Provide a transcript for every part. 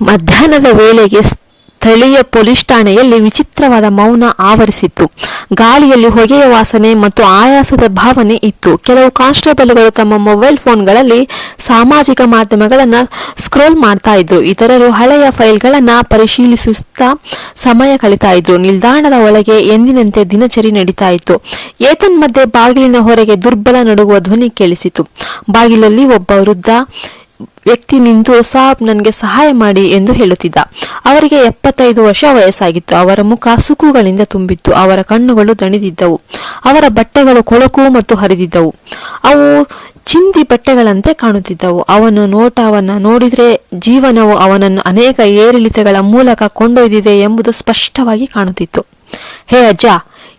ಮಧ್ಯಾಹ್ನದ ವೇಳೆಗೆ ಸ್ಥಳೀಯ ಪೊಲೀಸ್ ಠಾಣೆಯಲ್ಲಿ ವಿಚಿತ್ರವಾದ ಮೌನ ಆವರಿಸಿತ್ತು. ಗಾಳಿಯಲ್ಲಿ ಹೊಗೆಯ ವಾಸನೆ ಮತ್ತು ಆಯಾಸದ ಭಾವನೆ ಇತ್ತು. ಕೆಲವು ಕಾನ್ಸ್ಟೇಬಲ್ಗಳು ತಮ್ಮ ಮೊಬೈಲ್ ಫೋನ್ಗಳಲ್ಲಿ ಸಾಮಾಜಿಕ ಮಾಧ್ಯಮಗಳನ್ನು ಸ್ಕ್ರೋಲ್ ಮಾಡ್ತಾ ಇದ್ರು. ಇತರರು ಹಳೆಯ ಫೈಲ್ಗಳನ್ನು ಪರಿಶೀಲಿಸುತ್ತಾ ಸಮಯ ಕಳೀತಾ ಇದ್ರು. ನಿಲ್ದಾಣದ ಒಳಗೆ ಎಂದಿನಂತೆ ದಿನಚರಿ ನಡೀತಾ ಇತ್ತು. ಏತನ್ಮಧ್ಯೆ ಬಾಗಿಲಿನ ಹೊರಗೆ ದುರ್ಬಲ ನಡುಗುವ ಧ್ವನಿ ಕೇಳಿಸಿತು. ಬಾಗಿಲಲ್ಲಿ ಒಬ್ಬ ವೃದ್ಧ ವ್ಯಕ್ತಿ ನಿಂತು ಸಾಬ್ ನನಗೆ ಸಹಾಯ ಮಾಡಿ ಎಂದು ಹೇಳುತ್ತಿದ್ದ. ಅವರಿಗೆ ಎಪ್ಪತ್ತೈದು ವರ್ಷ ವಯಸ್ಸಾಗಿತ್ತು. ಅವರ ಮುಖ ಸುಕ್ಕುಗಳಿಂದ ತುಂಬಿತ್ತು. ಅವರ ಕಣ್ಣುಗಳು ದಣಿದಿದ್ದವು. ಅವರ ಬಟ್ಟೆಗಳು ಕೊಳಕು ಮತ್ತು ಹರಿದಿದ್ದವು. ಅವು ಚಿಂದಿ ಬಟ್ಟೆಗಳಂತೆ ಕಾಣುತ್ತಿದ್ದವು. ಅವನ ನೋಟವನ್ನು ನೋಡಿದರೆ ಜೀವನವು ಅವನನ್ನು ಅನೇಕ ಏರಿಳಿತಗಳ ಮೂಲಕ ಕೊಂಡೊಯ್ದಿದೆ ಎಂಬುದು ಸ್ಪಷ್ಟವಾಗಿ ಕಾಣುತ್ತಿತ್ತು. ಹೇ ಅಜ್ಜ,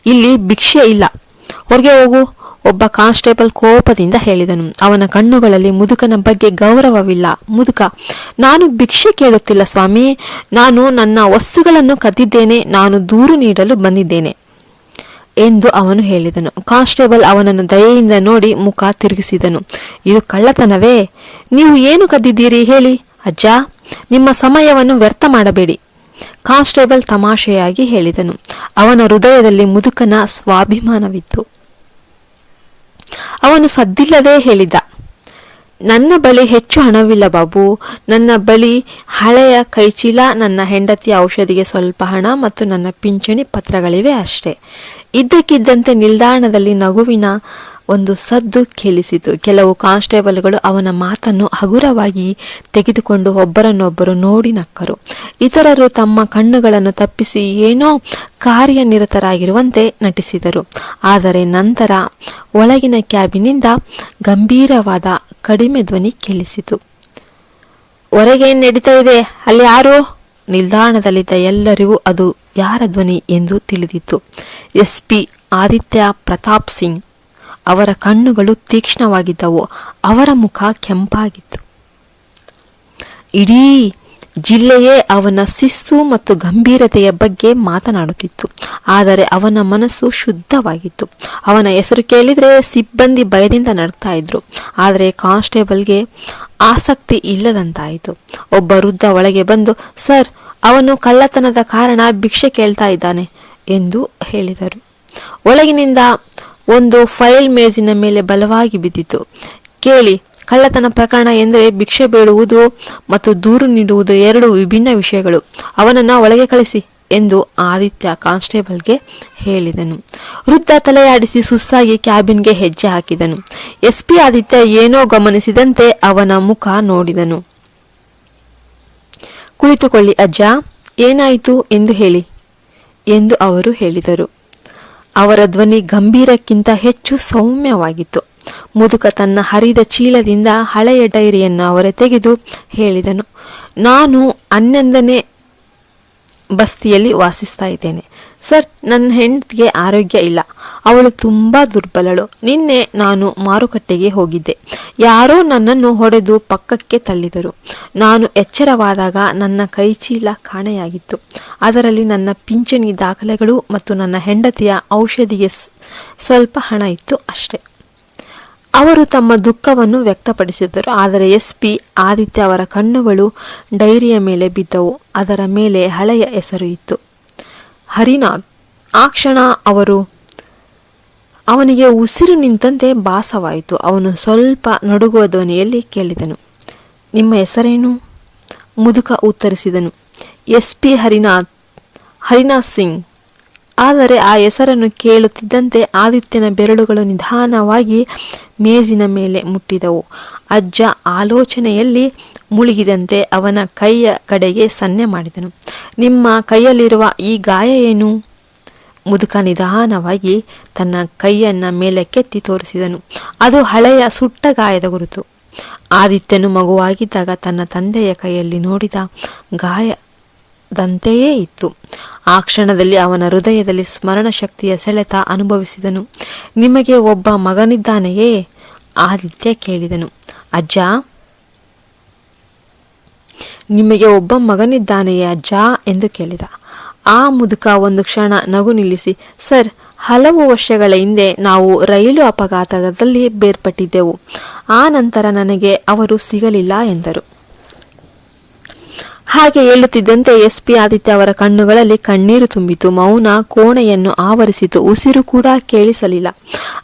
ಇಲ್ಲಿ ಭಿಕ್ಷೆ ಇಲ್ಲ. ಹೊರಗೆ ಹೋಗು. ಒಬ್ಬ ಕಾನ್ಸ್ಟೇಬಲ್ ಕೋಪದಿಂದ ಹೇಳಿದನು. ಅವನ ಕಣ್ಣುಗಳಲ್ಲಿ ಮುದುಕನ ಬಗ್ಗೆ ಗೌರವವಿಲ್ಲ. ಮುದುಕ, ನಾನು ಭಿಕ್ಷೆ ಕೇಳುತ್ತಿಲ್ಲ ಸ್ವಾಮಿ. ನಾನು ನನ್ನ ವಸ್ತುಗಳನ್ನು ಕದ್ದಿದ್ದೇನೆ. ನಾನು ದೂರು ನೀಡಲು ಬಂದಿದ್ದೇನೆ ಎಂದು ಅವನು ಹೇಳಿದನು. ಕಾನ್ಸ್ಟೇಬಲ್ ಅವನನ್ನು ದಯೆಯಿಂದ ನೋಡಿ ಮುಖ ತಿರುಗಿಸಿದನು. ಇದು ಕಳ್ಳತನವೇ? ನೀವು ಏನು ಕದ್ದಿದ್ದೀರಿ ಹೇಳಿ. ಅಜ್ಜ, ನಿಮ್ಮ ಸಮಯವನ್ನು ವ್ಯರ್ಥ ಮಾಡಬೇಡಿ. ಕಾನ್ಸ್ಟೇಬಲ್ ತಮಾಷೆಯಾಗಿ ಹೇಳಿದನು. ಅವನ ಹೃದಯದಲ್ಲಿ ಮುದುಕನ ಸ್ವಾಭಿಮಾನವಿತ್ತು. ಅವನು ಸದ್ದಿಲ್ಲದೆ ಹೇಳಿದ, ನನ್ನ ಬಳಿ ಹೆಚ್ಚು ಹಣವಿಲ್ಲ ಬಾಬು. ನನ್ನ ಬಳಿ ಹಳೆಯ ಕೈಚೀಲ, ನನ್ನ ಹೆಂಡತಿಯ ಔಷಧಿಗೆ ಸ್ವಲ್ಪ ಹಣ ಮತ್ತು ನನ್ನ ಪಿಂಚಣಿ ಪತ್ರಗಳಿವೆ ಅಷ್ಟೇ. ಇದ್ದಕ್ಕಿದ್ದಂತೆ ನಿಲ್ದಾಣದಲ್ಲಿ ನಗುವಿನ ಒಂದು ಸದ್ದು ಕೇಳಿಸಿತು. ಕೆಲವು ಕಾನ್ಸ್ಟೇಬಲ್ಗಳು ಅವನ ಮಾತನ್ನು ಹಗುರವಾಗಿ ತೆಗೆದುಕೊಂಡು ಒಬ್ಬರನ್ನೊಬ್ಬರು ನೋಡಿ ನಕ್ಕರು. ಇತರರು ತಮ್ಮ ಕಣ್ಣುಗಳನ್ನು ತಪ್ಪಿಸಿ ಏನೋ ಕಾರ್ಯನಿರತರಾಗಿರುವಂತೆ ನಟಿಸಿದರು. ಆದರೆ ನಂತರ ಒಳಗಿನ ಕ್ಯಾಬಿನಿಂದ ಗಂಭೀರವಾದ ಕಡಿಮೆ ಧ್ವನಿ ಕೇಳಿಸಿತು. ಹೊರಗೆ ಏನು ನಡೀತಾ ಇದೆ? ಅಲ್ಲಿ ಯಾರು? ನಿಲ್ದಾಣದಲ್ಲಿದ್ದ ಎಲ್ಲರಿಗೂ ಅದು ಯಾರ ಧ್ವನಿ? ಎಂದು ತಿಳಿದಿತ್ತು. ಎಸ್ ಪಿ ಆದಿತ್ಯ ಪ್ರತಾಪ್ ಸಿಂಗ್ ಅವರ ಕಣ್ಣುಗಳು ತೀಕ್ಷ್ಣವಾಗಿದ್ದವು. ಅವರ ಮುಖ ಕೆಂಪಾಗಿತ್ತು. ಇಡೀ ಜಿಲ್ಲೆಯೇ ಅವನ ಶಿಸ್ತು ಮತ್ತು ಗಂಭೀರತೆಯ ಬಗ್ಗೆ ಮಾತನಾಡುತ್ತಿತ್ತು. ಆದರೆ ಅವನ ಮನಸ್ಸು ಶುದ್ಧವಾಗಿತ್ತು. ಅವನ ಹೆಸರು ಕೇಳಿದರೆ ಸಿಬ್ಬಂದಿ ಭಯದಿಂದ ನಡ್ತಾ ಇದ್ರು. ಆದರೆ ಕಾನ್ಸ್ಟೇಬಲ್ಗೆ ಆಸಕ್ತಿ ಇಲ್ಲದಂತಾಯಿತು. ಒಬ್ಬ ವೃದ್ಧ ಒಳಗೆ ಬಂದು, ಸರ್, ಅವನು ಕಳ್ಳತನದ ಕಾರಣ ಭಿಕ್ಷೆ ಕೇಳ್ತಾ ಇದ್ದಾನೆ ಎಂದು ಹೇಳಿದರು. ಒಳಗಿನಿಂದ ಒಂದು ಫೈಲ್ ಮೇಜಿನ ಮೇಲೆ ಬಲವಾಗಿ ಬಿದ್ದಿತು. ಕೇಳಿ, ಕಳ್ಳತನ ಪ್ರಕರಣ ಎಂದರೆ ಭಿಕ್ಷೆ ಬೇಡುವುದು ಮತ್ತು ದೂರು ನೀಡುವುದು ಎರಡು ವಿಭಿನ್ನ ವಿಷಯಗಳು. ಅವನನ್ನ ಒಳಗೆ ಕಳಿಸಿ ಎಂದು ಆದಿತ್ಯ ಕಾನ್ಸ್ಟೇಬಲ್ಗೆ ಹೇಳಿದನು. ವೃದ್ಧ ತಲೆಯಾಡಿಸಿ ಸುಸ್ತಾಗಿ ಕ್ಯಾಬಿನ್ಗೆ ಹೆಜ್ಜೆ ಹಾಕಿದನು. ಎಸ್ಪಿ ಆದಿತ್ಯ ಏನೋ ಗಮನಿಸಿದಂತೆ ಅವನ ಮುಖ ನೋಡಿದನು. ಕುಳಿತುಕೊಳ್ಳಿ ಅಜ್ಜ, ಏನಾಯಿತು ಎಂದು ಹೇಳಿ ಎಂದು ಅವರು ಹೇಳಿದರು. ಅವರ ಧ್ವನಿ ಗಂಭೀರಕ್ಕಿಂತ ಹೆಚ್ಚು ಸೌಮ್ಯವಾಗಿತ್ತು. ಮುದುಕ ತನ್ನ ಹರಿದ ಚೀಲದಿಂದ ಹಳೆಯ ಡೈರಿಯನ್ನು ಅವರ ತೆಗೆದು ಹೇಳಿದನು, ನಾನು ಹನ್ನೊಂದನೇ ಬಸ್ತಿಯಲ್ಲಿ ವಾಸಿಸ್ತಾ ಇದ್ದೇನೆ. ಸರ್, ನನ್ನ ಹೆಂಡತಿಗೆ ಆರೋಗ್ಯ ಇಲ್ಲ. ಅವಳು ತುಂಬ ದುರ್ಬಲಳು. ನಿನ್ನೆ ನಾನು ಮಾರುಕಟ್ಟೆಗೆ ಹೋಗಿದ್ದೆ. ಯಾರೋ ನನ್ನನ್ನು ಹೊಡೆದು ಪಕ್ಕಕ್ಕೆ ತಳ್ಳಿದರು. ನಾನು ಎಚ್ಚರವಾದಾಗ ನನ್ನ ಕೈಚೀಲ ಕಾಣೆಯಾಗಿತ್ತು. ಅದರಲ್ಲಿ ನನ್ನ ಪಿಂಚಣಿ ದಾಖಲೆಗಳು ಮತ್ತು ನನ್ನ ಹೆಂಡತಿಯ ಔಷಧಿಗೆ ಸ್ವಲ್ಪ ಹಣ ಇತ್ತು ಅಷ್ಟೆ. ಅವರು ತಮ್ಮ ದುಃಖವನ್ನು ವ್ಯಕ್ತಪಡಿಸಿದರು ಆದರೆ ಎಸ್ ಪಿ ಆದಿತ್ಯ ಅವರ ಕಣ್ಣುಗಳು ಡೈರಿಯ ಮೇಲೆ ಬಿದ್ದವು. ಅದರ ಮೇಲೆ ಹಳೆಯ ಹೆಸರು ಇತ್ತು. ಹರಿನಾಥ್. ಆ ಕ್ಷಣ ಅವರು ಅವನಿಗೆ ಉಸಿರು ನಿಂತಂತೆ ಭಾಸವಾಯಿತು. ಅವನು ಸ್ವಲ್ಪ ನಡುಗುವ ಧ್ವನಿಯಲ್ಲಿ ಕೇಳಿದನು. ನಿಮ್ಮ ಹೆಸರೇನು? ಮುದುಕ ಉತ್ತರಿಸಿದನು. S P Harinath Harinath Singh. ಆದರೆ ಆ ಹೆಸರನ್ನು ಕೇಳುತ್ತಿದ್ದಂತೆ ಆದಿತ್ಯನ ಬೆರಳುಗಳು ನಿಧಾನವಾಗಿ ಮೇಜಿನ ಮೇಲೆ ಮುಟ್ಟಿದವು. ಅಜ್ಜ ಆಲೋಚನೆಯಲ್ಲಿ ಮುಳುಗಿದಂತೆ ಅವನ ಕೈಯ ಕಡೆಗೆ ಸನ್ನೆ ಮಾಡಿದನು. ನಿಮ್ಮ ಕೈಯಲ್ಲಿರುವ ಈ ಗಾಯ ಏನು? ಮುದುಕ ನಿಧಾನವಾಗಿ ತನ್ನ ಕೈಯನ್ನ ಮೇಲಕ್ಕೆತ್ತಿ ತೋರಿಸಿದನು. ಅದು ಹಳೆಯ ಸುಟ್ಟ ಗಾಯದ ಗುರುತು. ಆದಿತ್ಯನು ಮಗುವಾಗಿದ್ದಾಗ ತನ್ನ ತಂದೆಯ ಕೈಯಲ್ಲಿ ನೋಡಿದ ಗಾಯದಂತೆಯೇ ಇತ್ತು. ಆ ಕ್ಷಣದಲ್ಲಿ ಅವನ ಹೃದಯದಲ್ಲಿ ಸ್ಮರಣ ಶಕ್ತಿಯ ಸೆಳೆತ ಅನುಭವಿಸಿದನು. ನಿಮಗೆ ಒಬ್ಬ ಮಗನಿದ್ದಾನೆಯೇ? ಆದಿತ್ಯ ಕೇಳಿದನು. ಅಜ್ಜ? ನಿಮಗೆ ಒಬ್ಬ ಮಗನಿದ್ದಾನೆಯೇ ಅಜ್ಜ? ಎಂದು ಕೇಳಿದ. ಆ ಮುದುಕ ಒಂದು ಕ್ಷಣ ನಗು ನಿಲ್ಲಿಸಿ, ಸರ್, ಹಲವು ವರ್ಷಗಳ ಹಿಂದೆ ನಾವು ರೈಲು ಅಪಘಾತದಲ್ಲಿ ಬೇರ್ಪಟ್ಟಿದ್ದೆವು. ಆ ನಂತರ ನನಗೆ ಅವರು ಸಿಗಲಿಲ್ಲ ಎಂದರು. ಹಾಗೆ ಹೇಳುತ್ತಿದ್ದಂತೆ ಎಸ್ಪಿ ಆದಿತ್ಯ ಅವರ ಕಣ್ಣುಗಳಲ್ಲಿ ಕಣ್ಣೀರು ತುಂಬಿತು. ಮೌನ ಕೋಣೆಯನ್ನು ಆವರಿಸಿತು. ಉಸಿರು ಕೂಡ ಕೇಳಿಸಲಿಲ್ಲ.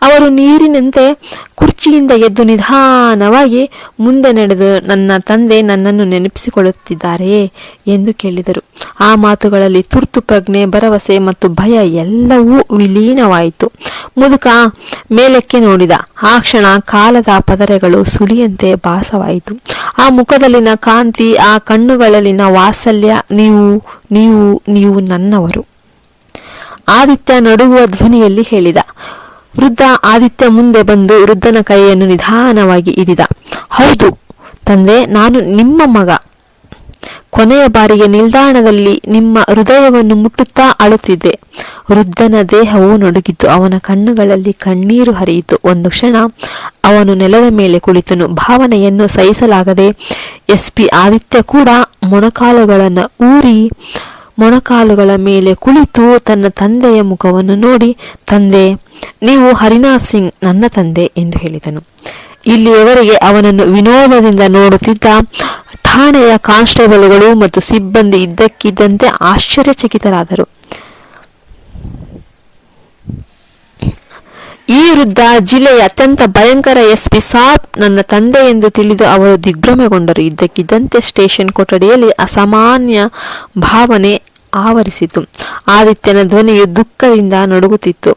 ಅವರು ನೀರಿನಂತೆ ಕುರ್ಚಿಯಿಂದ ಎದ್ದು ನಿಧಾನವಾಗಿ ಮುಂದೆ ನಡೆದು, ನನ್ನ ತಂದೆ ನನ್ನನ್ನು ನೆನಪಿಸಿಕೊಳ್ಳುತ್ತಿದ್ದಾರೆಯೇ ಎಂದು ಕೇಳಿದರು. ಆ ಮಾತುಗಳಲ್ಲಿ ತುರ್ತು ಪ್ರಜ್ಞೆ, ಭರವಸೆ ಮತ್ತು ಭಯ ಎಲ್ಲವೂ ವಿಲೀನವಾಯಿತು. ಮುದುಕ ಮೇಲಕ್ಕೆ ನೋಡಿದ. ಆ ಕ್ಷಣ ಕಾಲದ ಪದರೆಗಳು ಸುಳಿಯಂತೆ ಭಾಸವಾಯಿತು. ಆ ಮುಖದಲ್ಲಿನ ಕಾಂತಿ, ಆ ಕಣ್ಣುಗಳಲ್ಲಿನ ವಾತ್ಸಲ್ಯ ನೀವು ನೀವು ನೀವು ನನ್ನವರು. ಆದಿತ್ಯ ನಡುಗುವ ಧ್ವನಿಯಲ್ಲಿ ಹೇಳಿದ. ವೃದ್ಧ ಆದಿತ್ಯ ಮುಂದೆ ಬಂದು ವೃದ್ಧನ ಕೈಯನ್ನು ನಿಧಾನವಾಗಿ ಹಿಡಿದ. ಹೌದು ತಂದೆ, ನಾನು ನಿಮ್ಮ ಮಗ. ಕೊನೆಯ ಬಾರಿಗೆ ನಿಲ್ದಾಣದಲ್ಲಿ ನಿಮ್ಮ ಹೃದಯವನ್ನು ಮುಟ್ಟುತ್ತಾ ಅಳುತ್ತಿದ್ದೆ. ವೃದ್ಧನ ದೇಹವು ನಡುಗಿತು. ಅವನ ಕಣ್ಣುಗಳಲ್ಲಿ ಕಣ್ಣೀರು ಹರಿಯಿತು. ಒಂದು ಕ್ಷಣ ಅವನು ನೆಲದ ಮೇಲೆ ಕುಳಿತನು. ಭಾವನೆಯನ್ನು ಸಹಿಸಲಾಗದೆ ಎಸ್ ಪಿ ಆದಿತ್ಯ ಕೂಡ ಮೊಣಕಾಲುಗಳನ್ನು ಊರಿ ಮೊಣಕಾಲುಗಳ ಮೇಲೆ ಕುಳಿತು ತನ್ನ ತಂದೆಯ ಮುಖವನ್ನು ನೋಡಿ, ತಂದೆ, ನೀವು ಹರಿನಾಥ್ ಸಿಂಗ್ ನನ್ನ ತಂದೆ ಎಂದು ಹೇಳಿದನು. ಇಲ್ಲಿಯವರೆಗೆ ಅವನನ್ನು ವಿನೋದದಿಂದ ನೋಡುತ್ತಿದ್ದ ಠಾಣೆಯ ಕಾನ್ಸ್ಟೇಬಲ್ಗಳು ಮತ್ತು ಸಿಬ್ಬಂದಿ ಇದ್ದಕ್ಕಿದ್ದಂತೆ ಆಶ್ಚರ್ಯಚಕಿತರಾದರು. ಈ ವೃದ್ಧ ಜಿಲ್ಲೆಯ ಅತ್ಯಂತ ಭಯಂಕರ ಎಸ್ಪಿ ಸಾಬ್ ನನ್ನ ತಂದೆ ಎಂದು ತಿಳಿದು ಅವರು ದಿಗ್ಭ್ರಮೆಗೊಂಡರು. ಇದ್ದಕ್ಕಿದ್ದಂತೆ ಸ್ಟೇಷನ್ ಕೊಠಡಿಯಲ್ಲಿ ಅಸಾಮಾನ್ಯ ಭಾವನೆ ಆವರಿಸಿತು. ಆದಿತ್ಯನ ಧ್ವನಿಯು ದುಃಖದಿಂದ ನಡುಗುತ್ತಿತ್ತು.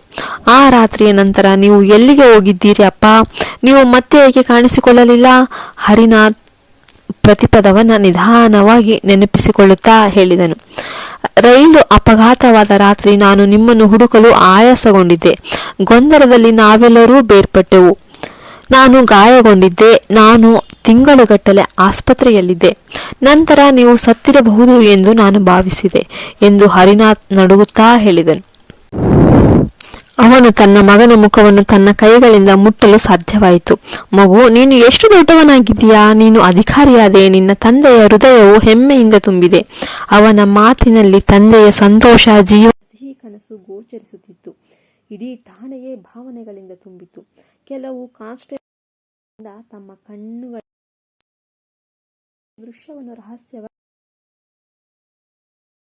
ಆ ರಾತ್ರಿಯ ನಂತರ ನೀವು ಎಲ್ಲಿಗೆ ಹೋಗಿದ್ದೀರಿ ಅಪ್ಪ? ನೀವು ಮತ್ತೆ ಏಕೆ ಕಾಣಿಸಿಕೊಳ್ಳಲಿಲ್ಲ? ಹರಿನಾಥ್ ಪ್ರತಿಪದವನ್ನ ನಿಧಾನವಾಗಿ ನೆನಪಿಸಿಕೊಳ್ಳುತ್ತಾ ಹೇಳಿದನು. ರೈಲು ಅಪಘಾತವಾದ ರಾತ್ರಿ ನಾನು ನಿಮ್ಮನ್ನು ಹುಡುಕಲು ಆಯಾಸಗೊಂಡಿದ್ದೆ. ಗೊಂದಲದಲ್ಲಿ ನಾವೆಲ್ಲರೂ ಬೇರ್ಪಟ್ಟೆವು. ನಾನು ಗಾಯಗೊಂಡಿದ್ದೆ. ನಾನು ತಿಂಗಳುಗಟ್ಟಲೆ ಆಸ್ಪತ್ರೆಯಲ್ಲಿದ್ದೆ. ನಂತರ ನೀವು ಸತ್ತಿರಬಹುದು ಎಂದು ನಾನು ಭಾವಿಸಿದೆ ಎಂದು ಹರಿನಾಥ್ ನಡುಗುತ್ತಾ ಹೇಳಿದನು. ಅವನು ತನ್ನ ಮಗನ ಮುಖವನ್ನು ತನ್ನ ಕೈಗಳಿಂದ ಮುಟ್ಟಲು ಸಾಧ್ಯವಾಯಿತು. ಮಗು, ನೀನು ಎಷ್ಟು ದೊಡ್ಡವನಾಗಿದ್ದೀಯಾ? ನೀನು ಅಧಿಕಾರಿಯಾದೆ. ನಿನ್ನ ತಂದೆಯ ಹೃದಯವು ಹೆಮ್ಮೆಯಿಂದ ತುಂಬಿದೆ. ಅವನ ಮಾತಿನಲ್ಲಿ ತಂದೆಯ ಸಂತೋಷ, ಜೀವ ಸಿಹಿ ಕನಸು ಗೋಚರಿಸುತ್ತಿತ್ತು. ಇಡೀ ಠಾಣೆಯೇ ಭಾವನೆಗಳಿಂದ ತುಂಬಿತು ಕೆಲವು ಕಾನ್ಸ್ಟೇಬಲ್ ತಮ್ಮ ಕಣ್ಣುಗಳ ದೃಶ್ಯವನ್ನು ರಹಸ್ಯವಾಗಿ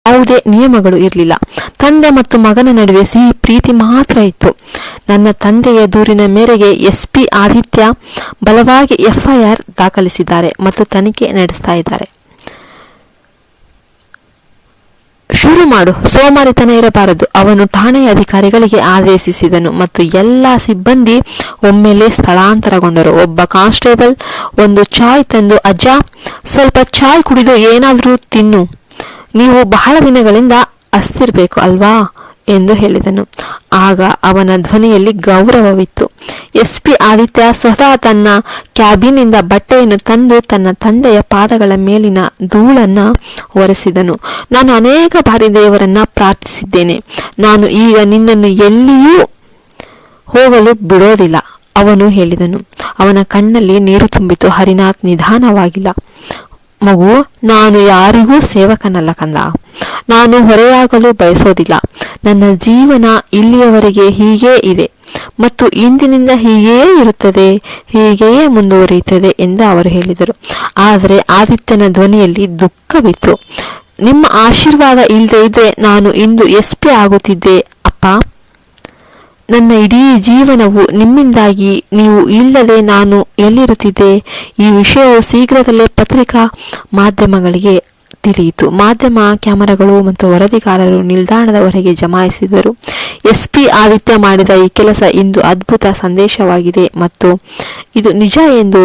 ಯಾವುದೇ ನಿಯಮಗಳು ಇರಲಿಲ್ಲ. ತಂದೆ ಮತ್ತು ಮಗನ ನಡುವೆ ಸಿಹಿ ಪ್ರೀತಿ ಮಾತ್ರ ಇತ್ತು. ನನ್ನ ತಂದೆಯ ದೂರಿನ ಮೇರೆಗೆ ಎಸ್ಪಿ ಆದಿತ್ಯ ಬಲವಾಗಿ ಎಫ್ಐಆರ್ ದಾಖಲಿಸಿದ್ದಾರೆ ಮತ್ತು ತನಿಖೆ ನಡೆಸ್ತಾ ಇದ್ದಾರೆ. ಶುರು ಮಾಡು. ಸೋಮಾರಿತನ ಇರಬಾರದು. ಅವನು ಠಾಣೆಯ ಅಧಿಕಾರಿಗಳಿಗೆ ಆದೇಶಿಸಿದನು ಮತ್ತು ಎಲ್ಲ ಸಿಬ್ಬಂದಿ ಒಮ್ಮೆಲೆ ಸ್ಥಳಾಂತರಗೊಂಡರು. ಒಬ್ಬ ಕಾನ್ಸ್ಟೇಬಲ್ ಒಂದು ಚಾಯ್ ತಂದು, ಅಜ್ಜ, ಸ್ವಲ್ಪ ಚಾಯ್ ಕುಡಿದು ಏನಾದರೂ ತಿನ್ನು. ನೀವು ಬಹಳ ದಿನಗಳಿಂದ ಅಸ್ತಿರ್ಬೇಕು ಅಲ್ವಾ? ಎಂದು ಹೇಳಿದನು. ಆಗ ಅವನ ಧ್ವನಿಯಲ್ಲಿ ಗೌರವವಿತ್ತು. ಎಸ್ ಪಿ ಆದಿತ್ಯ ಸ್ವತಃ ತನ್ನ ಕ್ಯಾಬಿನಿಂದ ಬಟ್ಟೆಯನ್ನು ತಂದು ತನ್ನ ತಂದೆಯ ಪಾದಗಳ ಮೇಲಿನ ಧೂಳನ್ನು ಒರೆಸಿದನು. ನಾನು ಅನೇಕ ಬಾರಿ ದೇವರನ್ನ ಪ್ರಾರ್ಥಿಸಿದ್ದೇನೆ. ನಾನು ಈಗ ನಿನ್ನನ್ನು ಎಲ್ಲಿಯೂ ಹೋಗಲು ಬಿಡೋದಿಲ್ಲ, ಅವನು ಹೇಳಿದನು. ಅವನ ಕಣ್ಣಲ್ಲಿ ನೀರು ತುಂಬಿತು, ಹರಿನಾಥ್ ನಿಧಾನವಾಗಿಲ್ಲ. ಮಗು, ನಾನು ಯಾರಿಗೂ ಸೇವಕನಲ್ಲ ಕಂದ. ನಾನು ಹೊರೆಯಾಗಲು ಬಯಸೋದಿಲ್ಲ. ನನ್ನ ಜೀವನ ಇಲ್ಲಿಯವರೆಗೆ ಹೀಗೇ ಇದೆ ಮತ್ತು ಇಂದಿನಿಂದ ಹೀಗೇ ಇರುತ್ತದೆ ಹೀಗೆಯೇ ಮುಂದುವರಿಯುತ್ತದೆ ಎಂದು ಅವರು ಹೇಳಿದರು. ಆದರೆ ಆದಿತ್ಯನ ಧ್ವನಿಯಲ್ಲಿ ದುಃಖವಿತ್ತು. ನಿಮ್ಮ ಆಶೀರ್ವಾದ ಇಲ್ಲದೆ ಇದ್ರೆ ನಾನು ಇಂದು ಎಸ್ ಪಿ ಆಗುತ್ತಿದ್ದೆ, ಅಪ್ಪ. ನನ್ನ ಇಡೀ ಜೀವನವು ನಿಮ್ಮಿಂದಾಗಿ ನೀವು ಇಲ್ಲದೆ ನಾನು ಎಲ್ಲಿರುತ್ತಿದ್ದೆ? ಈ ವಿಷಯವು ಶೀಘ್ರದಲ್ಲೇ ಪತ್ರಿಕಾ ಮಾಧ್ಯಮಗಳಿಗೆ ತಿಳಿಯಿತು. ಮಾಧ್ಯಮ, ಕ್ಯಾಮರಾಗಳು ಮತ್ತು ವರದಿಗಾರರು ನಿಲ್ದಾಣದ ಹೊರಗೆ ಜಮಾಯಿಸಿದರು ಎಸ್ಪಿ ಆದಿತ್ಯ ಮಾಡಿದ ಈ ಕೆಲಸ ಇಂದು ಅದ್ಭುತ ಸಂದೇಶವಾಗಿದೆ ಮತ್ತು ಇದು ನಿಜ ಎಂದು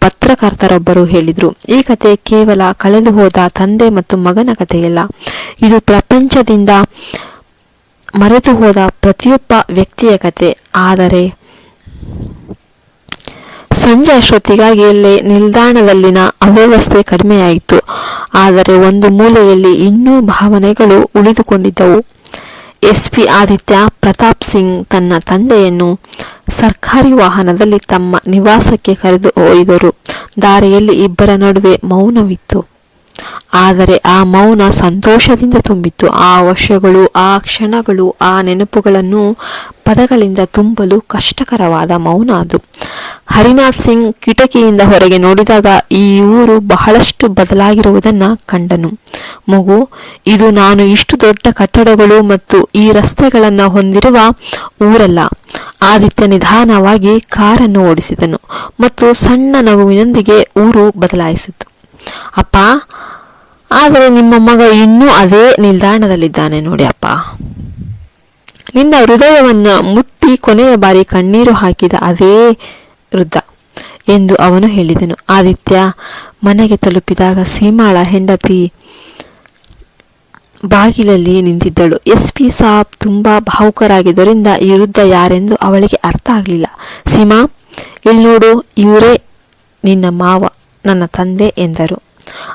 ಪತ್ರಕರ್ತರೊಬ್ಬರು ಹೇಳಿದರು. ಈ ಕತೆ ಕೇವಲ ಕಳೆದು ಹೋದ ತಂದೆ ಮತ್ತು ಮಗನ ಕಥೆಯಲ್ಲ. ಇದು ಪ್ರಪಂಚದಿಂದ ಮರೆತು ಹೋದ ಪ್ರತಿಯೊಬ್ಬ ವ್ಯಕ್ತಿಯ ಕತೆ. ಆದರೆ ಸಂಜೆ ಅಷ್ಟೊತ್ತಿಗಾಗಿ ಇಲ್ಲಿ ನಿಲ್ದಾಣದಲ್ಲಿನ ಅವ್ಯವಸ್ಥೆ ಕಡಿಮೆಯಾಯಿತು. ಆದರೆ ಒಂದು ಮೂಲೆಯಲ್ಲಿ ಇನ್ನೂ ಭಾವನೆಗಳು ಉಳಿದುಕೊಂಡಿದ್ದವು. ಎಸ್ ಪಿ ಆದಿತ್ಯ ಪ್ರತಾಪ್ ಸಿಂಗ್ ತನ್ನ ತಂದೆಯನ್ನು ಸರ್ಕಾರಿ ವಾಹನದಲ್ಲಿ ತಮ್ಮ ನಿವಾಸಕ್ಕೆ ಕರೆದು ಒಯ್ದರು ದಾರಿಯಲ್ಲಿ ಇಬ್ಬರ ನಡುವೆ ಮೌನವಿತ್ತು. ಆದರೆ ಆ ಮೌನ ಸಂತೋಷದಿಂದ ತುಂಬಿತ್ತು. ಆ ವರ್ಷಗಳು, ಆ ಕ್ಷಣಗಳು, ಆ ನೆನಪುಗಳನ್ನು ಪದಗಳಿಂದ ತುಂಬಲು ಕಷ್ಟಕರವಾದ ಮೌನ ಅದು. ಹರಿನಾಥ್ ಸಿಂಗ್ ಕಿಟಕಿಯಿಂದ ಹೊರಗೆ ನೋಡಿದಾಗ ಈ ಊರು ಬಹಳಷ್ಟು ಬದಲಾಗಿರುವುದನ್ನು ಕಂಡನು. ಮಗು, ಇದು ನಾನು ಇಷ್ಟು ದೊಡ್ಡ ಕಟ್ಟಡಗಳು ಮತ್ತು ಈ ರಸ್ತೆಗಳನ್ನು ಹೊಂದಿರುವ ಊರಲ್ಲ. ಆದಿತ್ಯ ನಿಧಾನವಾಗಿ ಕಾರನ್ನು ಓಡಿಸಿದನು ಮತ್ತು ಸಣ್ಣ ನಗುವಿನೊಂದಿಗೆ ಊರು ಬದಲಾಯಿಸಿತು. ಅಪ್ಪ, ಆದರೆ ನಿಮ್ಮ ಮಗ ಇನ್ನೂ ಅದೇ ನಿಲ್ದಾಣದಲ್ಲಿದ್ದಾನೆ ನೋಡಿ ಅಪ್ಪ. ನಿನ್ನ ಹೃದಯವನ್ನ ಮುಟ್ಟಿ ಕೊನೆಯ ಬಾರಿ ಕಣ್ಣೀರು ಹಾಕಿದ ಅದೇ ವೃದ್ಧ ಎಂದು ಅವನು ಹೇಳಿದನು. ಆದಿತ್ಯ, ಮನೆಗೆ ತಲುಪಿದಾಗ ಸೀಮಾಳ ಹೆಂಡತಿ ಬಾಗಿಲಲ್ಲಿ ನಿಂತಿದ್ದಳು. ಎಸ್ ಪಿ ಸಾಬ್ ತುಂಬಾ ಭಾವುಕರಾಗಿದ್ದರಿಂದ ಈ ವೃದ್ಧ ಯಾರೆಂದು ಅವಳಿಗೆ ಅರ್ಥ ಆಗಲಿಲ್ಲ. ಸೀಮಾ ಇಲ್ಲಿ ನೋಡು ಇವರೇ ನಿನ್ನ ಮಾವ. ನನ್ನ ತಂದೆ ಎಂದರು.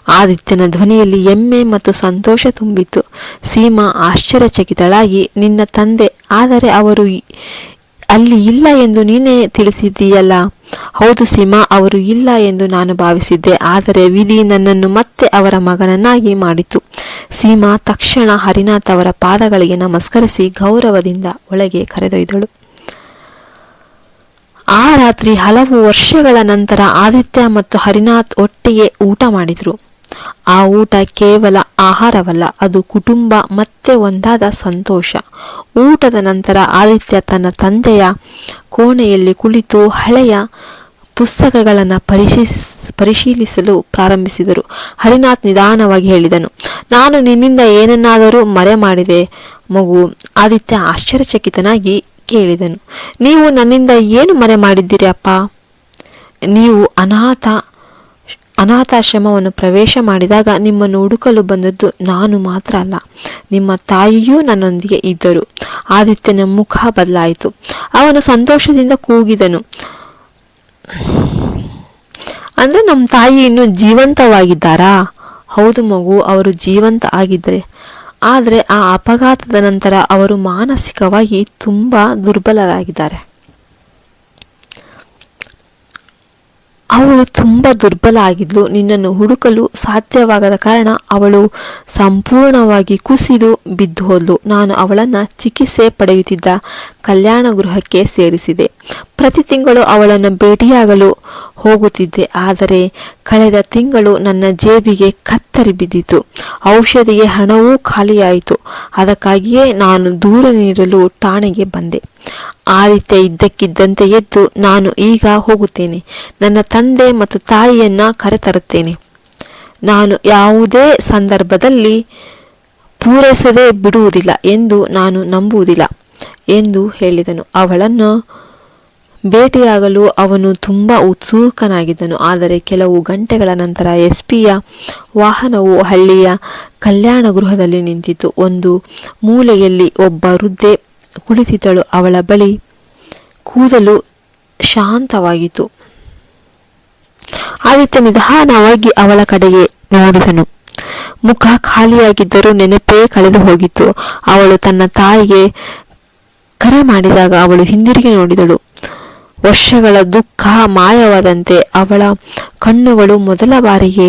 ಆದಿತ್ಯನ ಧ್ವನಿಯಲ್ಲಿ ಎಮ್ಮೆ ಮತ್ತು ಸಂತೋಷ ತುಂಬಿತ್ತು ಸೀಮಾ ಆಶ್ಚರ್ಯಚಕಿತಳಾಗಿ, ನಿನ್ನ ತಂದೆ, ಆದರೆ ಅವರು ಅಲ್ಲಿ ಇಲ್ಲ ಎಂದು ನೀನೇ ತಿಳಿಸಿದ್ದೀಯಲ್ಲ. ಹೌದು ಸೀಮಾ, ಅವರು ಇಲ್ಲ ಎಂದು ನಾನು ಭಾವಿಸಿದ್ದೆ, ಆದರೆ ವಿಧಿ ನನ್ನನ್ನು ಮತ್ತೆ ಅವರ ಮಗನನ್ನಾಗಿ ಮಾಡಿತು. ಸೀಮಾ ತಕ್ಷಣ ಹರಿನಾಥ್ ಅವರ ಪಾದಗಳಿಗೆ ನಮಸ್ಕರಿಸಿ ಗೌರವದಿಂದ ಒಳಗೆ ಕರೆದೊಯ್ದಳು. ಆ ರಾತ್ರಿ ಹಲವು ವರ್ಷಗಳ ನಂತರ ಆದಿತ್ಯ ಮತ್ತು ಹರಿನಾಥ್ ಒಟ್ಟಿಗೆ ಊಟ ಮಾಡಿದ್ರು. ಆ ಊಟ ಕೇವಲ ಆಹಾರವಲ್ಲ, ಅದು ಕುಟುಂಬ ಮತ್ತೆ ಒಂದಾದ ಸಂತೋಷ. ಊಟದ ನಂತರ ಆದಿತ್ಯ ತನ್ನ ತಂದೆಯ ಕೋಣೆಯಲ್ಲಿ ಕುಳಿತು ಹಳೆಯ ಪುಸ್ತಕಗಳನ್ನು ಪರಿಶೀಲಿಸ್, ಪರಿಶೀಲಿಸಲು ಪ್ರಾರಂಭಿಸಿದರು. ಹರಿನಾಥ್ ನಿಧಾನವಾಗಿ ಹೇಳಿದನು, ನಾನು ನಿನ್ನಿಂದ ಏನನ್ನಾದರೂ ಮರೆ ಮಾಡಿದೆ ಮಗು ಆದಿತ್ಯ ಆಶ್ಚರ್ಯಚಕಿತನಾಗಿ ಕೇಳಿದನು. ನೀವು ನನ್ನಿಂದ ಏನು ಮರೆ ಮಾಡಿದ್ದೀರಿ ಅಪ್ಪ? ನೀವು ಅನಾಥ, ಅನಾಥಾಶ್ರಮವನ್ನು ಪ್ರವೇಶ ಮಾಡಿದಾಗ ನಿಮ್ಮನ್ನು ಹುಡುಕಲು ಬಂದದ್ದು ನಾನು ಮಾತ್ರ ಅಲ್ಲ. ನಿಮ್ಮ ತಾಯಿಯೂ ನನ್ನೊಂದಿಗೆ ಇದ್ದರು. ಆದಿತ್ಯನ ಮುಖ ಬದಲಾಯಿತು. ಅವನು ಸಂತೋಷದಿಂದ ಕೂಗಿದನು. ಅಂದ್ರೆ ನಮ್ಮ ತಾಯಿ ಇನ್ನೂ ಜೀವಂತವಾಗಿದ್ದಾರಾ? ಹೌದು ಮಗು, ಅವರು ಜೀವಂತ ಆಗಿದ್ರೆ ಆದರೆ ಆ ಅಪಘಾತದ ನಂತರ ಅವರು ಮಾನಸಿಕವಾಗಿ ತುಂಬ ದುರ್ಬಲರಾಗಿದ್ದಾರೆ. ಅವಳು ತುಂಬ ದುರ್ಬಲ ಆಗಿದ್ಲು. ನಿನ್ನನ್ನು ಹುಡುಕಲು ಸಾಧ್ಯವಾಗದ ಕಾರಣ ಅವಳು ಸಂಪೂರ್ಣವಾಗಿ ಕುಸಿದು ಬಿದ್ದು ಹೋದ್ಲು ನಾನು ಅವಳನ್ನು ಚಿಕಿತ್ಸೆ ಪಡೆಯುತ್ತಿದ್ದ ಕಲ್ಯಾಣ ಗೃಹಕ್ಕೆ ಸೇರಿಸಿದೆ. ಪ್ರತಿ ತಿಂಗಳು ಅವಳನ್ನು ಭೇಟಿಯಾಗಲು ಹೋಗುತ್ತಿದ್ದೆ. ಆದರೆ ಕಳೆದ ತಿಂಗಳು ನನ್ನ ಜೇಬಿಗೆ ಕತ್ತರಿ ಬಿದ್ದಿತು. ಔಷಧಿಗೆ ಹಣವೂ ಖಾಲಿಯಾಯಿತು. ಅದಕ್ಕಾಗಿಯೇ ನಾನು ದೂರ ನೀಡಲು ಠಾಣೆಗೆ ಬಂದೆ. ಆದಿತ್ಯ ಇದ್ದಕ್ಕಿದ್ದಂತೆ ಎದ್ದು ನಾನು ಈಗ ಹೋಗುತ್ತೇನೆ. ನನ್ನ ತಂದೆ ಮತ್ತು ತಾಯಿಯನ್ನ ಕರೆತರುತ್ತೇನೆ. ನಾನು ಯಾವುದೇ ಸಂದರ್ಭದಲ್ಲಿ ಪೂರೈಸದೆ ಬಿಡುವುದಿಲ್ಲ ಎಂದು ನಾನು ನಂಬುವುದಿಲ್ಲ ಎಂದು ಹೇಳಿದನು. ಅವಳನ್ನು ಭೇಟಿಯಾಗಲು ಅವನು ತುಂಬ ಉತ್ಸುಕನಾಗಿದ್ದನು. ಆದರೆ ಕೆಲವು ಗಂಟೆಗಳ ನಂತರ ಎಸ್ ಪಿಯ ವಾಹನವು ಹಳ್ಳಿಯ ಕಲ್ಯಾಣ ಗೃಹದಲ್ಲಿ ನಿಂತಿತು ಒಂದು ಮೂಲೆಯಲ್ಲಿ ಒಬ್ಬ ವೃದ್ಧೆ ಕುಳಿತಿದ್ದಳು ಅವಳ ಬಳಿ. ಕೂದಲು ಶಾಂತವಾಗಿತ್ತು. ಆದಿತ್ಯ ನಿಧಾನವಾಗಿ ಅವಳ ಕಡೆಗೆ ನೋಡಿದನು. ಮುಖ ಖಾಲಿಯಾಗಿದ್ದರೂ ನೆನಪೇ ಕಳೆದು ಹೋಗಿತ್ತು. ಅವಳು ತನ್ನ ತಾಯಿಗೆ ಕರೆ ಮಾಡಿದಾಗ ಅವಳು ಹಿಂದಿರುಗಿ ನೋಡಿದಳು. ವರ್ಷಗಳ ದುಃಖ ಮಾಯವಾದಂತೆ ಅವಳ ಕಣ್ಣುಗಳು ಮೊದಲ ಬಾರಿಗೆ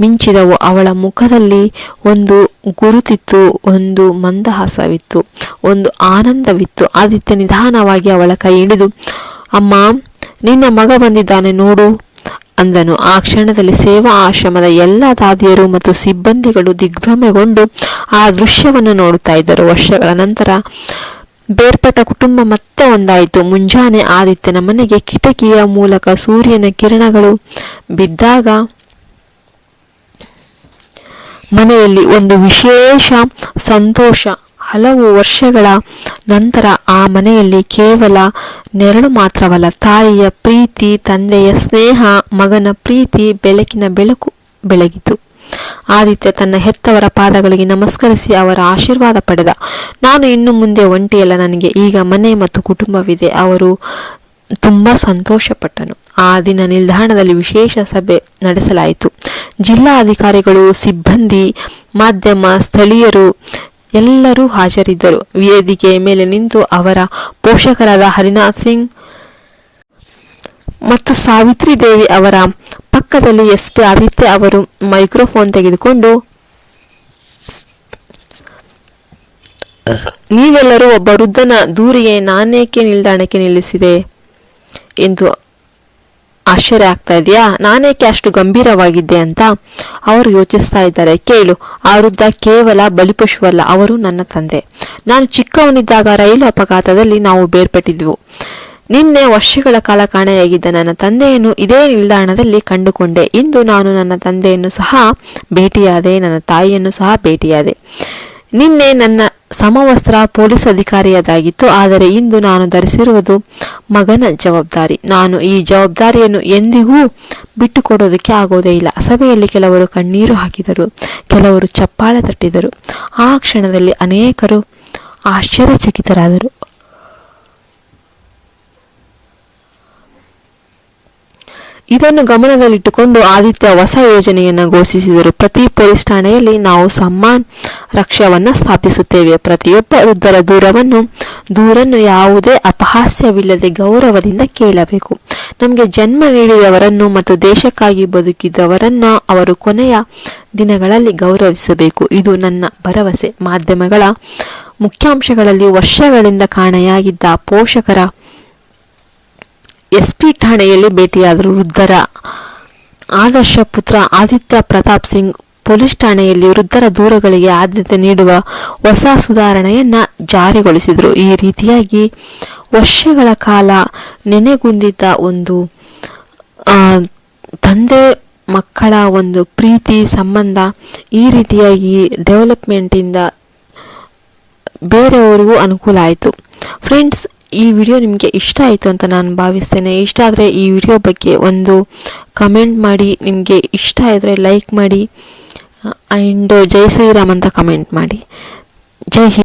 ಮಿಂಚಿದವು. ಅವಳ ಮುಖದಲ್ಲಿ ಒಂದು ಗುರುತಿತ್ತು, ಒಂದು ಮಂದಹಾಸವಿತ್ತು, ಒಂದು ಆನಂದವಿತ್ತು. ಆದಿತ್ಯ ನಿಧಾನವಾಗಿ ಅವಳ ಕೈ ಹಿಡಿದು, ಅಮ್ಮ, ನಿನ್ನ ಮಗ ಬಂದಿದ್ದಾನೆ ನೋಡು ಅಂದನು. ಆ ಕ್ಷಣದಲ್ಲಿ ಸೇವಾ ಆಶ್ರಮದ ಎಲ್ಲ ದಾದಿಯರು ಮತ್ತು ಸಿಬ್ಬಂದಿಗಳು ದಿಗ್ಭ್ರಮೆಗೊಂಡು ಆ ದೃಶ್ಯವನ್ನು ನೋಡುತ್ತಾ ಇದ್ದರು. ವರ್ಷಗಳ ನಂತರ ಬೇರ್ಪಟ್ಟ ಕುಟುಂಬ ಮತ್ತೆ ಒಂದಾಯಿತು. ಮುಂಜಾನೆ ಆದಿತ್ಯನ ಮನೆಗೆ ಕಿಟಕಿಯ ಮೂಲಕ ಸೂರ್ಯನ ಕಿರಣಗಳು ಬಿದ್ದಾಗ ಮನೆಯಲ್ಲಿ ಒಂದು ವಿಶೇಷ ಸಂತೋಷ. ಹಲವು ವರ್ಷಗಳ ನಂತರ ಆ ಮನೆಯಲ್ಲಿ ಕೇವಲ ನೆರಳು ಮಾತ್ರವಲ್ಲ, ತಾಯಿಯ ಪ್ರೀತಿ, ತಂದೆಯ ಸ್ನೇಹ, ಮಗನ ಪ್ರೀತಿ ಬೆಳಕಿನ ಬೆಳಕು ಬೆಳಗಿತು. ಆದಿತ್ಯ ತನ್ನ ಹೆತ್ತವರ ಪಾದಗಳಿಗೆ ನಮಸ್ಕರಿಸಿ ಅವರ ಆಶೀರ್ವಾದ ಪಡೆದ. ನಾನು ಇನ್ನು ಮುಂದೆ ಒಂಟಿಯಲ್ಲ ನನಗೆ, ಈಗ ಮನೆ ಮತ್ತು ಕುಟುಂಬವಿದೆ. ಅವರು ತುಂಬಾ ಸಂತೋಷಪಟ್ಟನು. ಆ ದಿನ ನಿಲ್ದಾಣದಲ್ಲಿ ವಿಶೇಷ ಸಭೆ ನಡೆಸಲಾಯಿತು. ಜಿಲ್ಲಾ ಅಧಿಕಾರಿಗಳು, ಸಿಬ್ಬಂದಿ, ಮಾಧ್ಯಮ, ಸ್ಥಳೀಯರು ಎಲ್ಲರೂ ಹಾಜರಿದ್ದರು. ವೇದಿಕೆಯ ಮೇಲೆ ನಿಂತು ಅವರ ಪೋಷಕರಾದ ಹರಿನಾಥ್ ಸಿಂಗ್ ಮತ್ತು ಸಾವಿತ್ರಿ ದೇವಿ ಅವರ ಪಕ್ಕದಲ್ಲಿ ಎಸ್ ಪಿ ಆದಿತ್ಯ ಅವರು ಮೈಕ್ರೋಫೋನ್ ತೆಗೆದುಕೊಂಡು, ನೀವೆಲ್ಲರೂ ಒಬ್ಬ ವೃದ್ಧನ ದೂರಿಗೆ ನಾನೇಕೆ ನಿಲ್ದಾಣಕ್ಕೆ ನಿಲ್ಲಿಸಿದೆ? ಎಂದು ಆಶ್ಚರ್ಯ ಆಗ್ತಾ ಇದೆಯಾ? ನಾನೇಕೆ ಅಷ್ಟು ಗಂಭೀರವಾಗಿದ್ದೆ ಅಂತ ಅವರು ಯೋಚಿಸ್ತಾ ಇದ್ದಾರೆ. ಕೇಳು, ಆ ವೃದ್ಧ ಕೇವಲ ಬಲಿಪಶುವಲ್ಲ, ಅವರು ನನ್ನ ತಂದೆ. ನಾನು ಚಿಕ್ಕವನಿದ್ದಾಗ ರೈಲು ಅಪಘಾತದಲ್ಲಿ ನಾವು ಬೇರ್ಪಟ್ಟಿದ್ವು. ನಿನ್ನೆ ವರ್ಷಗಳ ಕಾಲ ಕಾಣೆಯಾಗಿದ್ದ ನನ್ನ ತಂದೆಯನ್ನು ಇದೇ ನಿಲ್ದಾಣದಲ್ಲಿ ಕಂಡುಕೊಂಡೆ. ಇಂದು ನಾನು ನನ್ನ ತಂದೆಯನ್ನು ಸಹ ಭೇಟಿಯಾದೆ, ನನ್ನ ತಾಯಿಯನ್ನು ಸಹ ಭೇಟಿಯಾದೆ. ನಿನ್ನೆ ನನ್ನ ಸಮವಸ್ತ್ರ ಪೊಲೀಸ್ ಅಧಿಕಾರಿಯದಾಗಿತ್ತು, ಆದರೆ ಇಂದು ನಾನು ಧರಿಸಿರುವುದು ಮಗನ ಜವಾಬ್ದಾರಿ. ನಾನು ಈ ಜವಾಬ್ದಾರಿಯನ್ನು ಎಂದಿಗೂ ಬಿಟ್ಟುಕೊಡೋದಕ್ಕೆ ಆಗೋದೇ ಇಲ್ಲ. ಸಭೆಯಲ್ಲಿ ಕೆಲವರು ಕಣ್ಣೀರು ಹಾಕಿದರು, ಕೆಲವರು ಚಪ್ಪಾಳೆ ತಟ್ಟಿದರು. ಆ ಕ್ಷಣದಲ್ಲಿ ಅನೇಕರು ಆಶ್ಚರ್ಯಚಕಿತರಾದರು. ಇದನ್ನು ಗಮನದಲ್ಲಿಟ್ಟುಕೊಂಡು ಆದಿತ್ಯ ಹೊಸ ಯೋಜನೆಯನ್ನು ಘೋಷಿಸಿದರು. ಪ್ರತಿ ಪೊಲೀಸ್ ಠಾಣೆಯಲ್ಲಿ ನಾವು ಸಮ್ಮಾನ್ ರಕ್ಷವನ್ನು ಸ್ಥಾಪಿಸುತ್ತೇವೆ. ಪ್ರತಿಯೊಬ್ಬ ವೃದ್ಧರ ದೂರವನ್ನು, ದೂರನ್ನು ಯಾವುದೇ ಅಪಹಾಸ್ಯವಿಲ್ಲದೆ ಗೌರವದಿಂದ ಕೇಳಬೇಕು. ನಮಗೆ ಜನ್ಮ ನೀಡಿದವರನ್ನು ಮತ್ತು ದೇಶಕ್ಕಾಗಿ ಬದುಕಿದವರನ್ನ ಅವರು ಕೊನೆಯ ದಿನಗಳಲ್ಲಿ ಗೌರವಿಸಬೇಕು. ಇದು ನನ್ನ ಭರವಸೆ. ಮಾಧ್ಯಮಗಳ ಮುಖ್ಯಾಂಶಗಳಲ್ಲಿ ವರ್ಷಗಳಿಂದ ಕಾಣೆಯಾಗಿದ್ದ ಪೋಷಕರ ಎಸ್ಪಿ ಠಾಣೆಯಲ್ಲಿ ಭೇಟಿಯಾದರು ವೃದ್ಧರ ಆದರ್ಶ ಪುತ್ರ ಆದಿತ್ಯ ಪ್ರತಾಪ್ ಸಿಂಗ್. ಪೊಲೀಸ್ ಠಾಣೆಯಲ್ಲಿ ವೃದ್ಧರ ದೂರಗಳಿಗೆ ಆದ್ಯತೆ ನೀಡುವ ಹೊಸ ಸುಧಾರಣೆಯನ್ನ ಜಾರಿಗೊಳಿಸಿದರು. ಈ ರೀತಿಯಾಗಿ ವರ್ಷಗಳ ಕಾಲ ನೆನೆಗುಂದಿದ್ದ ಒಂದು ತಂದೆ ಮಕ್ಕಳ ಒಂದು ಪ್ರೀತಿ ಸಂಬಂಧ ಈ ರೀತಿಯಾಗಿ ಡೆವಲಪ್ಮೆಂಟಿಂದ ಬೇರೆಯವರಿಗೂ ಅನುಕೂಲ ಆಯಿತು. ಫ್ರೆಂಡ್ಸ್ ಈ ವಿಡಿಯೋ ನಿಮಗೆ ಇಷ್ಟ ಆಯಿತು ಅಂತ ನಾನು ಭಾವಿಸ್ತೇನೆ. ಇಷ್ಟ ಆದರೆ ಈ ವಿಡಿಯೋ ಬಗ್ಗೆ ಒಂದು ಕಮೆಂಟ್ ಮಾಡಿ. ನಿಮಗೆ ಇಷ್ಟ ಆದರೆ ಲೈಕ್ ಮಾಡಿ. ಆ್ಯಂಡ್ ಜೈ ಶ್ರೀರಾಮ್ ಅಂತ ಕಮೆಂಟ್ ಮಾಡಿ. ಜೈ